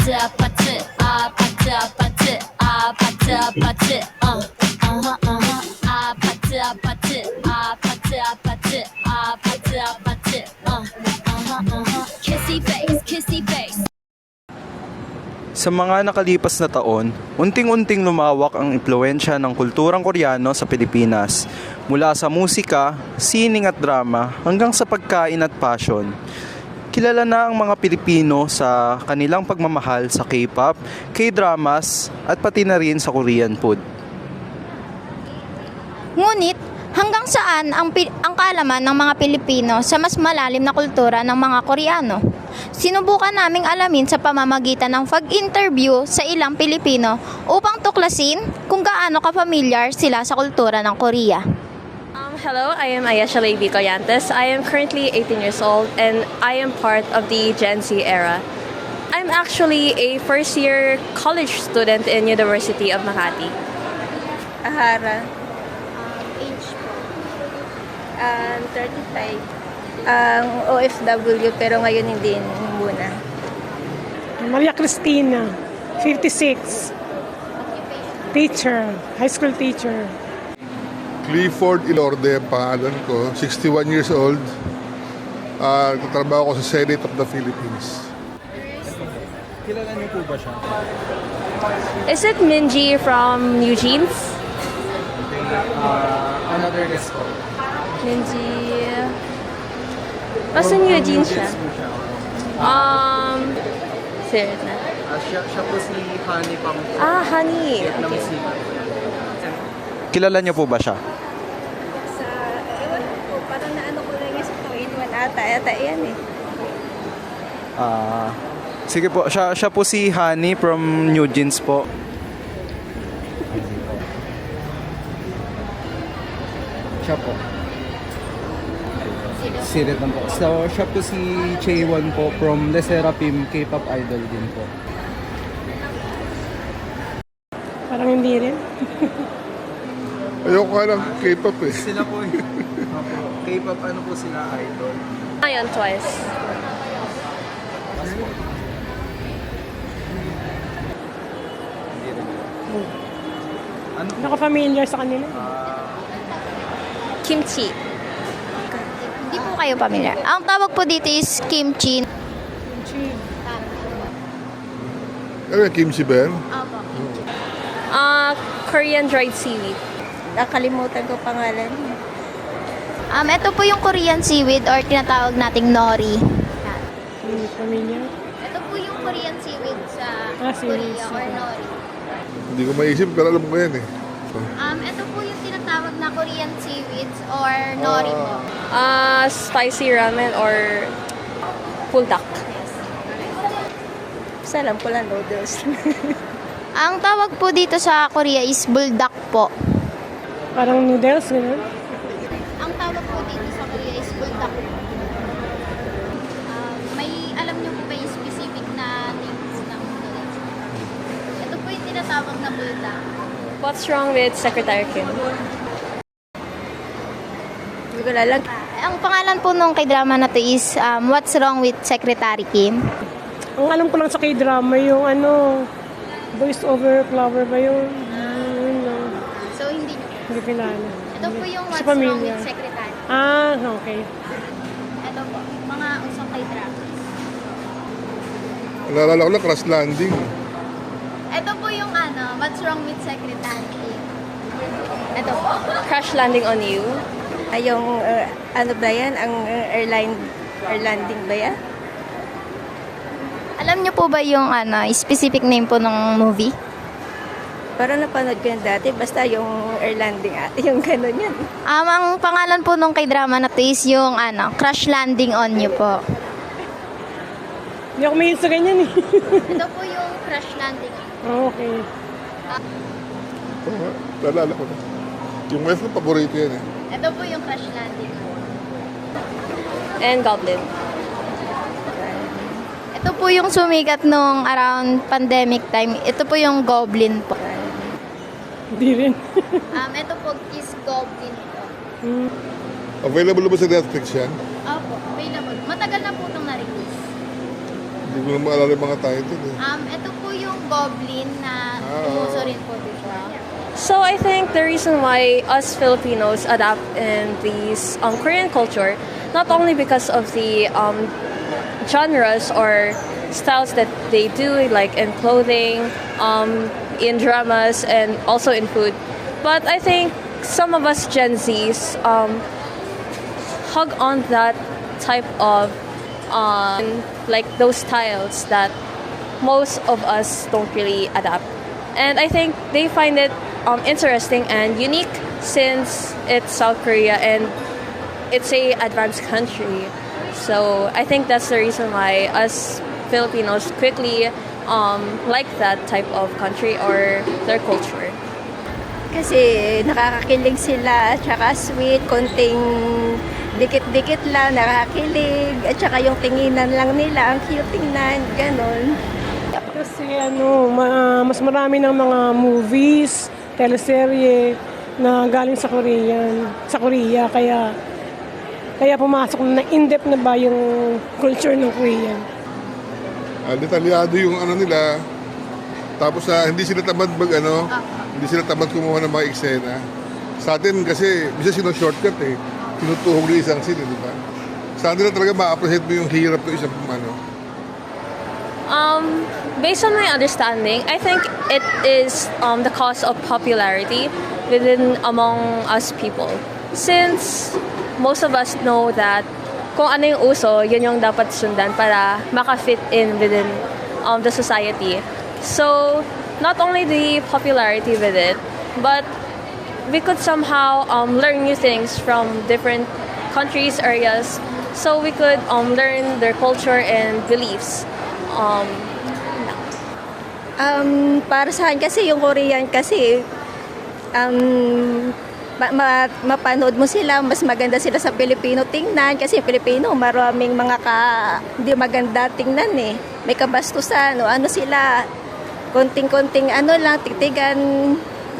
pati pati a pati pati a pati pati uh uh huh uh huh a pati pati a pati pati a pati pati uh uh kissy face sa mga nakalipas na taon, unting-unting lumawak ang impluensya ng kulturang Koreano sa Pilipinas, mula sa musika, sining at drama, hanggang sa pagkain at passion. Kilala na ang mga Pilipino sa kanilang pagmamahal sa K-pop, K-dramas at pati na rin sa Korean food. Ngunit, hanggang saan ang, ang kaalaman ng mga Pilipino sa mas malalim na kultura ng mga Koreano? Sinubukan naming alamin sa pamamagitan ng pag-interview sa ilang Pilipino upang tuklasin kung gaano ka-familiar sila sa kultura ng Korea. Um, hello, I am Ayesha Lady Collantes. I am currently 18 years old and I am part of the Gen Z era. I'm actually a first year college student in University of Makati. Ahara, age um, 35. Ang OFW pero ngayon hindi muna. Maria Cristina, 56. Teacher, high school teacher. Clifford Ilorde, pangalan ko, 61 years old. Ah, nagtatrabaho ko sa Senate of the Philippines. Kilala niyo po ba siya? Is it Minji from Eugene's? another guest po. Minji. Basta Eugene siya. Um, sir na. siya, siya po si Honey Pang Ah, honey. Okay. Kilala niyo po ba siya? Sa, ewan ko, parang naano ko lang yung sa 2-in-1 ata. Ata yan eh. Ah, sige po, siya, siya po si Honey from New Jeans po. Siya po. Lang po. So, siya po si Chaewon po from The Seraphim K-pop idol din po. Parang hindi rin. Ayoko nga ng K-pop eh. Sila po K-pop ano po sila idol? Ayun, twice. Ano po? Naka-familiar sa kanila. Kimchi. Hindi po kayo familiar. Ang tawag po dito is kimchi. Ano yung kimchi ba yan? Ah, Korean dried seaweed. Nakalimutan ko pangalan. Um, ito po yung Korean seaweed or tinatawag nating nori. Hindi familiar. Ito po yung Korean seaweed sa Ah, seaweed, Korea or seaweed. nori. Hindi ko maisip pero alam ko yan eh. Um, ito po yung tinatawag na Korean seaweeds or nori po. Ah, spicy ramen or puldak. Basta alam ko lang noodles. Ang tawag po dito sa Korea is buldak po. Parang noodles, gano'n. Ang tawag po dito sa Korea is buldak. Um, may alam niyo po ba yung specific na name po ng noodles? Ito po yung tinatawag na buldak. What's wrong with Secretary Kim? Hindi ko lalang. Ang pangalan po nung kay drama na to is um, What's Wrong with Secretary Kim? Ang alam ko lang sa K-drama, yung ano, voice over flower ba yun? Hindi kilala. Ito po yung What's Wrong with Secretary. Ah, okay. Ito po, mga usong kay drama. Naalala ko lang, Crash Landing. Ito po yung ano, What's Wrong with Secretary? Ito po. Crash landing on you. Ay, yung, uh, ano ba yan? Ang uh, airline, airlanding ba yan? Alam niyo po ba yung ano, specific name po ng movie? Parang napanood ko yan dati. Basta yung airlanding, ah, yung gano'n yan. Um, ang pangalan po nung kay drama na to is yung ano, Crash Landing on You po. Hindi ako mahilig sa ganyan eh. Ito po yung Crash Landing. Oh, okay. Oo nga, naalala ko na. Yung wife ko, paborito yan eh. Ito po yung Crash Landing. And Goblin. Ito po yung sumikat nung around pandemic time. Ito po yung Goblin po. Hindi rin. Um, ito po is Goblin po. Available ba sa Netflix yan? Opo, available. Matagal na po itong na-release. Hindi ko na maalala yung mga title eh. Um, ito po yung Goblin na Ah. umuso rin po, di ba? So I think the reason why us Filipinos adapt in these um, Korean culture, not only because of the um, genres or styles that they do, like in clothing, um, in dramas, and also in food, but I think some of us Gen Zs um, hug on that type of um, like those styles that most of us don't really adapt. And I think they find it um, interesting and unique since it's South Korea and it's a advanced country. So I think that's the reason why us Filipinos quickly um, like that type of country or their culture. Kasi nakakakilig sila, at saka sweet, konting dikit-dikit lang, nakakakilig, at saka yung tinginan lang nila, ang cute tingnan, ganon. Kasi ano, ma- mas marami ng mga movies, teleserye na galing sa Korean, sa Korea kaya kaya pumasok na in-depth na ba yung culture ng Korean. Ah, detalyado yung ano nila. Tapos ah, hindi sila tamad mag ano, hindi sila tamad kumuha ng mga eksena. Sa atin kasi, bisa sino shortcut eh. Tinutuhog ng isang scene, di ba? Sa atin na talaga ma-appreciate mo yung hirap ng isang ano. Um, based on my understanding, I think it is um, the cause of popularity within among us people. Since most of us know that kung ano yung uso, yun yung dapat sundan para maka-fit in within um, the society. So, not only the popularity with it, but we could somehow um, learn new things from different countries, areas, so we could um, learn their culture and beliefs. Um, Um, para sa akin kasi yung Korean kasi um, ma- ma- mapanood mo sila, mas maganda sila sa Pilipino tingnan kasi yung Pilipino maraming mga ka hindi maganda tingnan eh. May kabastusan o ano sila konting-konting ano lang titigan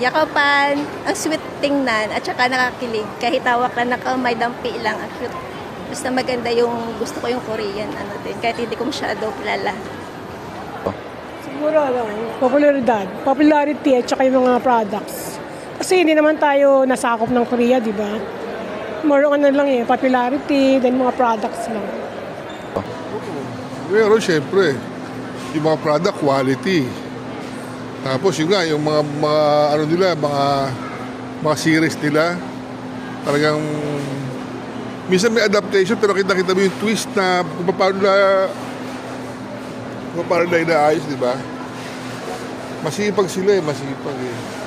yakapan, ang sweet tingnan at saka nakakilig. Kahit hawak lang ng kamay, dampi lang, ang cute. Basta maganda yung gusto ko yung Korean ano din. Kahit hindi ko masyado kilala. Siguro ano, popularidad, popularity at saka yung mga products. Kasi hindi naman tayo nasakop ng Korea, di ba? More on ano lang eh, popularity, then mga products lang. Pero syempre, yung mga product quality. Tapos yun nga, yung mga, mga ano nila, mga, mga series nila, talagang minsan may adaptation pero kita-kita mo yung twist na kung paano na kung paano na inaayos, di ba? Masipag sila eh, masipag eh.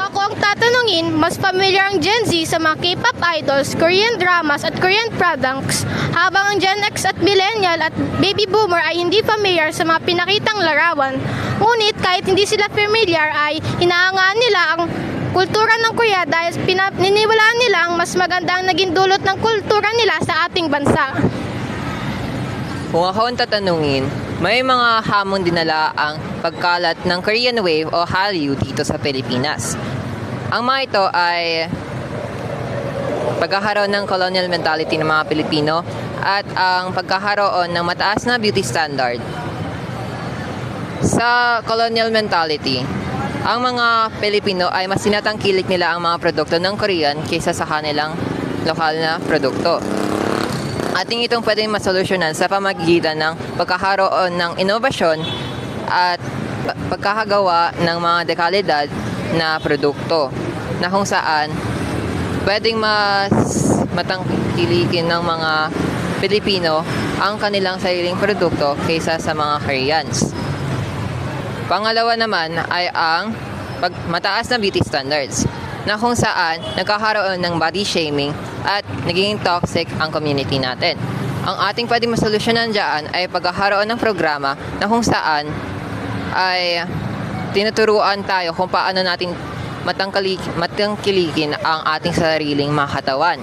Kung ako ang tatanungin, mas familiar ang Gen Z sa mga K-pop idols, Korean dramas at Korean products, habang ang Gen X at Millennial at Baby Boomer ay hindi familiar sa mga pinakitang larawan. Ngunit kahit hindi sila familiar ay hinahangaan nila ang kultura ng Korea dahil pinaniniwalaan nila ang mas magandang naging dulot ng kultura nila sa ating bansa. Kung ako ang tatanungin, may mga hamon dinala ang pagkalat ng Korean Wave o Hallyu dito sa Pilipinas. Ang mga ito ay pagkakaroon ng colonial mentality ng mga Pilipino at ang pagkakaroon ng mataas na beauty standard. Sa colonial mentality, ang mga Pilipino ay mas sinatangkilik nila ang mga produkto ng Korean kaysa sa kanilang lokal na produkto ating itong pwedeng masolusyonan sa pamagitan ng pagkakaroon ng inobasyon at pa- pagkakagawa ng mga dekalidad na produkto na kung saan pwedeng mas matangkilikin ng mga Pilipino ang kanilang sariling produkto kaysa sa mga Koreans. Pangalawa naman ay ang pag mataas na beauty standards na kung saan nagkakaroon ng body shaming at naging toxic ang community natin. Ang ating pwedeng masolusyonan dyan ay pagkakaroon ng programa na kung saan ay tinuturuan tayo kung paano natin matangkilikin ang ating sariling mga katawan.